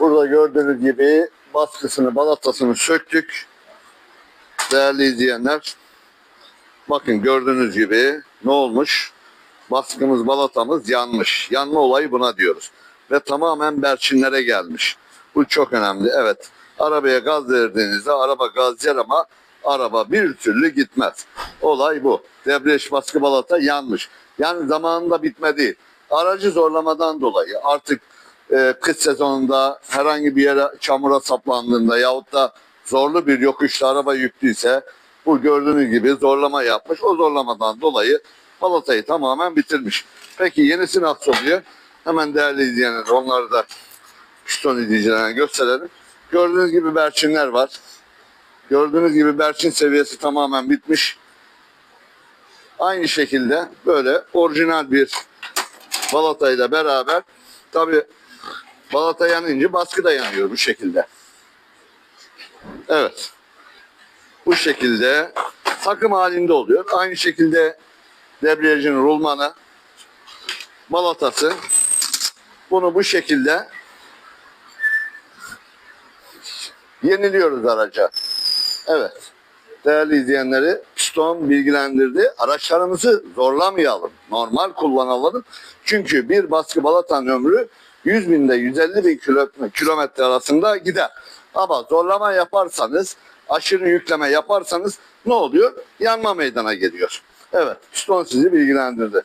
Burada gördüğünüz gibi baskısını, balatasını söktük. Değerli izleyenler. Bakın gördüğünüz gibi ne olmuş? Baskımız, balatamız yanmış. Yanma olayı buna diyoruz. Ve tamamen berçinlere gelmiş. Bu çok önemli. Evet. Arabaya gaz verdiğinizde araba gaz yer ama araba bir türlü gitmez. Olay bu. Debriyaj baskı balata yanmış. Yani zamanında bitmedi. Aracı zorlamadan dolayı artık e, kış sezonunda herhangi bir yere çamura saplandığında yahut da zorlu bir yokuşta araba yüklüyse bu gördüğünüz gibi zorlama yapmış. O zorlamadan dolayı balatayı tamamen bitirmiş. Peki yenisi nasıl oluyor? Hemen değerli izleyenler onları da piston izleyicilerine gösterelim. Gördüğünüz gibi berçinler var. Gördüğünüz gibi berçin seviyesi tamamen bitmiş. Aynı şekilde böyle orijinal bir balatayla beraber tabi balata yanınca baskı da yanıyor bu şekilde. Evet. Bu şekilde takım halinde oluyor. Aynı şekilde debriyajın rulmanı balatası bunu bu şekilde yeniliyoruz araca. Evet. Değerli izleyenleri piston bilgilendirdi. Araçlarımızı zorlamayalım. Normal kullanalım. Çünkü bir baskı balatan ömrü 100 binde 150 bin kilo- kilometre arasında gider. Ama zorlama yaparsanız, aşırı yükleme yaparsanız ne oluyor? Yanma meydana geliyor. Evet, piston sizi bilgilendirdi.